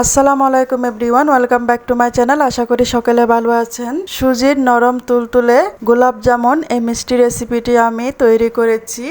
আসসালামু আলাইকুম everyone, welcome back to my channel. আশা করি সকলে ভালো আছেন। সুজির নরম তুলতুলে গোলাপ জামুন, এই মিষ্টি রেসিপিটি আমি তৈরি করেছি।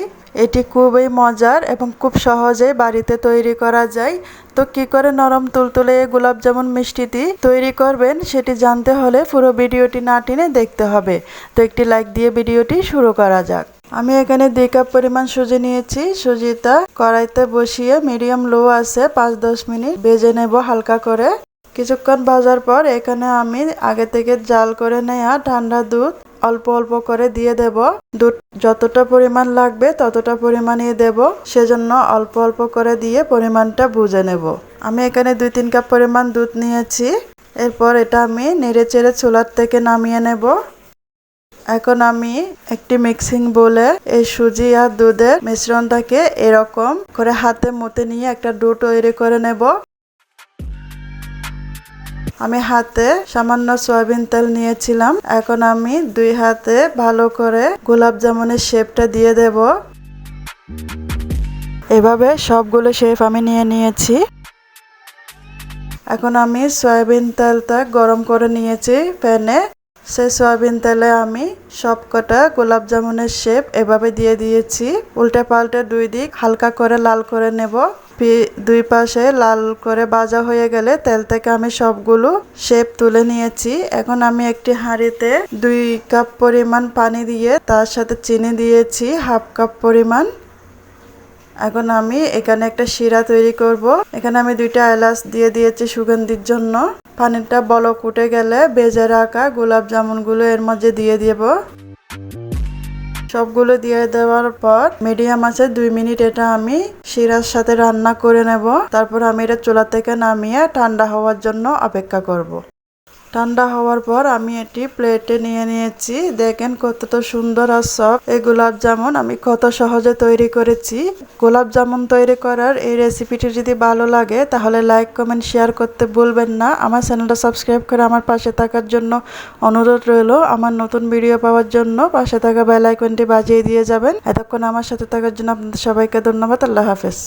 এটি খুবই মজার এবং খুব সহজেই বাড়িতে তৈরি করা যায়। তো কি করে নরম তুলতুলে এই গোলাপ জামুন মিষ্টিটি তৈরি করবেন সেটি জানতে হলে পুরো ভিডিওটি না টেনে দেখতে হবে। তো একটি লাইক দিয়ে ভিডিওটি শুরু করা যাক। আমি এখানে দুই কাপ পরিমাণ সুজি নিয়েছি। সুজিটা কড়াইতে বসিয়ে মিডিয়াম লো আছে, পাঁচ দশ মিনিট ভেজে নেব হালকা করে। কিছুক্ষণ ভাজার পর এখানে আমি আগে থেকে জাল করে নেওয়া ঠান্ডা দুধ অল্প অল্প করে দিয়ে দেব। দুধ যতটা পরিমাণ লাগবে ততটা পরিমাণই দেব। সেজন্য অল্প অল্প করে দিয়ে পরিমাণটা বুঝে নেব। আমি এখানে দুই তিন কাপ পরিমাণ দুধ নিয়েছি। এরপর এটা আমি নেড়ে চেড়ে চুলার থেকে নামিয়ে নেব। এখন আমি একটি মিক্সিং বলে এই সুজি আর দুধের মিশ্রণটাকে এরকম করে হাতে মতে নিয়ে একটা ডো তৈরি করে নেব। আমি হাতে সামান্য সয়াবিন তেল নিয়েছিলাম। এখন আমি দুই হাতে ভালো করে গোলাপ জামুনের শেপটা দিয়ে দেব। এভাবে সবগুলো শেপ আমি নিয়ে নিয়েছি। এখন আমি সয়াবিন তেলটা গরম করে নিয়েছি প্যানে। সেই সয়াবিন তেলে আমি সবকটা গোলাপ জামুনের শেপ এভাবে দিয়ে দিয়েছি। উল্টে পাল্টে দুই দিক হালকা করে লাল করে নেব। দুই পাশে লাল করে ভাজা হয়ে গেলে তেল থেকে আমি সবগুলো শেপ তুলে নিয়েছি। এখন আমি একটি হাঁড়িতে দুই কাপ পরিমাণ পানি দিয়ে তার সাথে চিনি দিয়েছি, হাফ কাপ পরিমাণ এখন আমি এখানে একটা শিরা তৈরি করব। এখানে আমি দুইটা এলাচ দিয়ে দিয়েছি সুগন্ধির জন্য। পানিটা বলক উঠে গেলে বেজে রাখা গোলাপ জামুনগুলো এর মধ্যে দিয়ে দেব। সবগুলো দিয়ে দেওয়ার পর মিডিয়াম আছে দুই মিনিট এটা আমি শিরার সাথে রান্না করে নেব। তারপর আমি এটা চুলা থেকে নামিয়ে ঠান্ডা হওয়ার জন্য অপেক্ষা করব। ঠান্ডা হওয়ার পর আমি এটি প্লেটে নিয়ে নিয়েছি। দেখেন কতটা সুন্দর আর সব এই গোলাপ জামুন আমি কত সহজে তৈরি করেছি। গোলাপ জামুন তৈরি করার এই রেসিপিটি যদি ভালো লাগে, তাহলে লাইক কমেন্ট শেয়ার করতে ভুলবেন না। আমার চ্যানেলটা সাবস্ক্রাইব করে আমার পাশে থাকার জন্য অনুরোধ রইল। আমার নতুন ভিডিও পাওয়ার জন্য পাশে থাকা বেল আইকনটি বাজিয়ে দিয়ে যাবেন। এতক্ষণ আমার সাথে থাকার জন্য আপনাদের সবাইকে ধন্যবাদ। আল্লাহ হাফেজ।